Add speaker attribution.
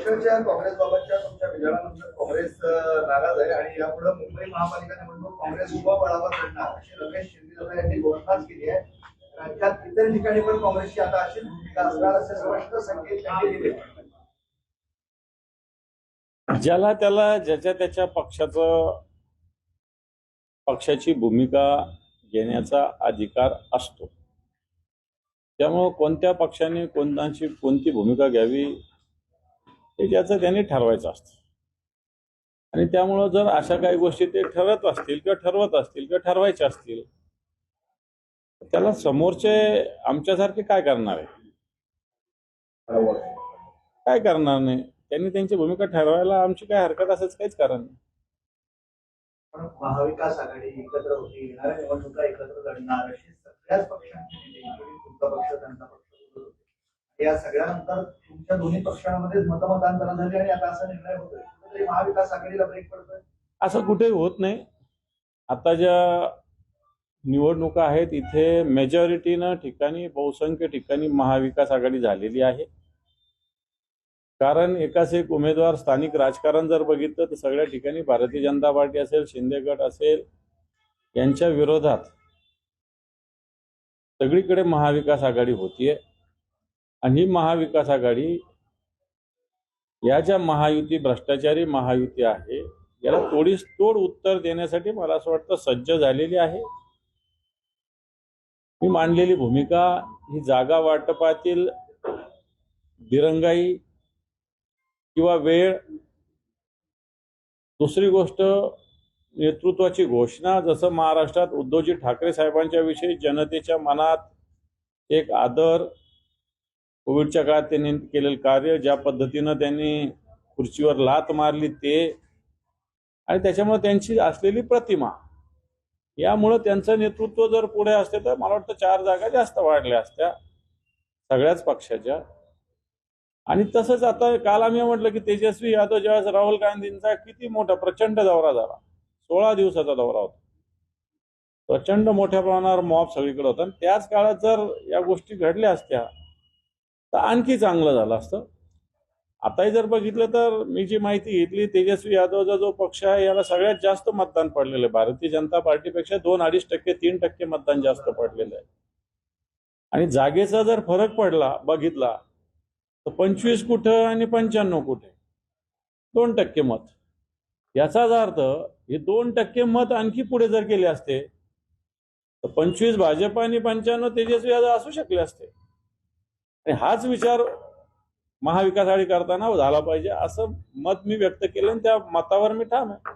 Speaker 1: वर्षाच्या काँग्रेसबाबतच्या तुमच्या विधानानंतर काँग्रेस नाराज आहे आणि यापुढे मुंबई महापालिका निवडणूक काँग्रेस उभा बळावर लढणार अशी रमेश शिंदे यांनी घोषणाच केली आहे. राज्यात इतर ठिकाणी पण काँग्रेसची आता अशीच भूमिका असणार असे स्पष्ट संकेत त्यांनी दिले.
Speaker 2: ज्याला त्याला ज्याच्या त्याच्या पक्षाचं पक्षाची भूमिका घेण्याचा अधिकार असतो. त्यामुळं कोणत्या पक्षाने कोणत्याची कोणती भूमिका घ्यावी हे ज्याचं त्यांनी ठरवायचं असतं. आणि त्यामुळं जर अशा काही गोष्टी ते ठरत असतील किंवा ठरवत असतील किंवा ठरवायचे असतील त्याला समोरचे आमच्यासारखे काय करणार आहे? काय करणार नाही? त्यांनी त्यांची भूमिका ठरवायला आमची काय हरकत असेल काहीच कारण नाही.
Speaker 1: महाविकास आघाडी एकत्र होती येणाऱ्या निवडणुका एकत्र लढणार अशी सगळ्याच पक्षांची या सगळ्यानंतर तुमच्या दोन्ही पक्षांमध्ये मतमतांतर झाली आणि आता असा निर्णय होतोय. महाविकास आघाडीला ब्रेक पडतोय.
Speaker 2: असं कुठेही होत नाही. आता ज्या निवडणुका आहेत इथे मेजॉरिटीनं ठिकाणी बहुसंख्य ठिकाणी महाविकास आघाडी झालेली आहे. कारण एकाच एक उमेदवार स्थानिक राजकारण जर बघितलं तर सगळ्या ठिकाणी भारतीय जनता पार्टी असेल शिंदे गट असेल यांच्या विरोधात सगळीकडे महाविकास आघाडी होतीये. आणि ही महाविकास आघाडी या ज्या महायुती भ्रष्टाचारी महायुती आहे याला तोडीस तोड उत्तर देण्यासाठी मला असं वाटतं सज्ज झालेली आहे. मी मांडलेली भूमिका ही जागा वाटपातील दिरंगाई किंवा वेळ दुसरी गोष्ट नेतृत्वाची घोषणा जसं महाराष्ट्रात उद्धवजी ठाकरे साहेबांच्या विषयी जनतेच्या मनात एक आदर कोविडच्या काळात त्यांनी केलेलं कार्य ज्या पद्धतीनं त्यांनी खुर्चीवर लात मारली ते आणि त्याच्यामुळे त्यांची असलेली प्रतिमा यामुळं त्यांचं नेतृत्व जर पुढे असते तर मला वाटतं चार जागा जास्त वाढल्या असत्या सगळ्याच पक्षाच्या. आणि तसंच आता काल आम्ही म्हटलं की तेजस्वी यादव ज्यावेळेस राहुल गांधींचा किती मोठा प्रचंड दौरा झाला. सोळा दिवसाचा दौरा होता. प्रचंड मोठ्या प्रमाणावर मॉब सगळीकडे होता. आणि त्याच काळात जर या गोष्टी घडल्या असत्या तर आणखी चांगलं झालं असतं. आताही जर बघितलं तर मी जी माहिती घेतली तेजस्वी यादवचा जो पक्ष आहे याला सगळ्यात जास्त मतदान पडलेलं आहे. भारतीय जनता पार्टीपेक्षा दोन अडीच टक्के तीन टक्के मतदान जास्त पडलेलं आहे. आणि जागेचा जर फरक पडला बघितला तर पंचवीस कुठं आणि पंच्याण्णव कुठे? दोन टक्के मत. याचाच अर्थ हे दोन टक्के मत आणखी पुढे जर गेले असते तर पंचवीस भाजप आणि पंच्याण्णव तेजस्वी यादव असू शकले असते. आणि हाच विचार महाविकास आघाडी करताना झाला पाहिजे असं मत मी व्यक्त केलं आणि त्या मतावर मी ठाम आहे.